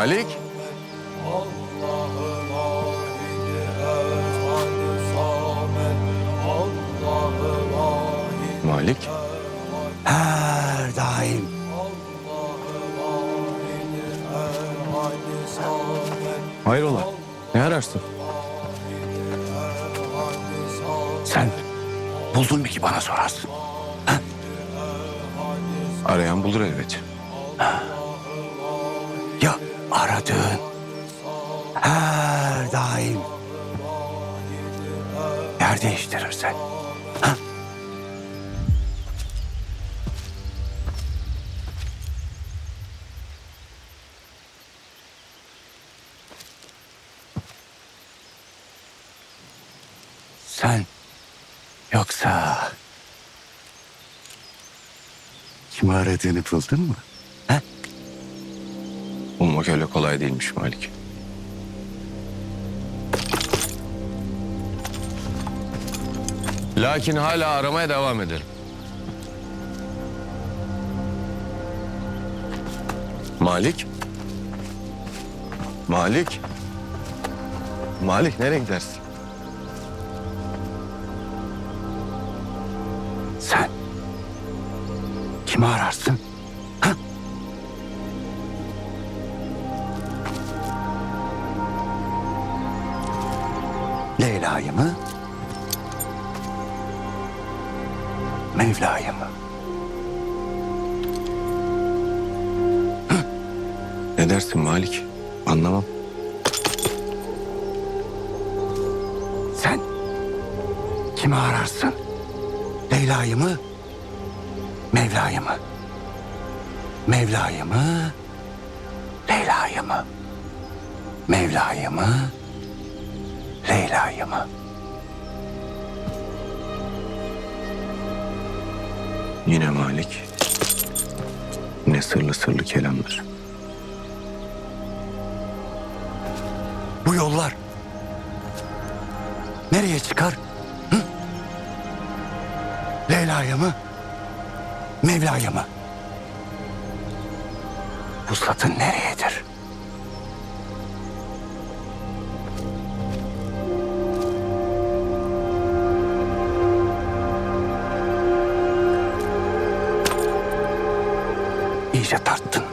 Malik. Malik. Her daim. Hayrola? Ne ararsın? Sen buldun mu ki bana sorarsın? Arayan bulur elbet. Ya aradığın her daim yer değiştirirsen? Ha? Sen yoksa kimi aradığını buldun mu? Bulmak öyle kolay değilmiş Malik. Lakin hala aramaya devam ederim. Malik? Malik? Malik nereye gidersin? Sen kimi ararsın? Leyla'yı mı? Mevla'yı mı? Ne dersin Malik? Anlamam. Sen kimi ararsın? Leyla'yı mı? Mevla'yı mı? Mevla'yı mı? Leyla'yı mı? Mevla'yı mı? Leyla'yı mı? Yine Malik. Yine sırlı sırlı kelamlar. Bu yollar nereye çıkar? Hı? Leyla'ya mı? Mevla'ya mı? Vuslatın nereyedir? İyice tarttın.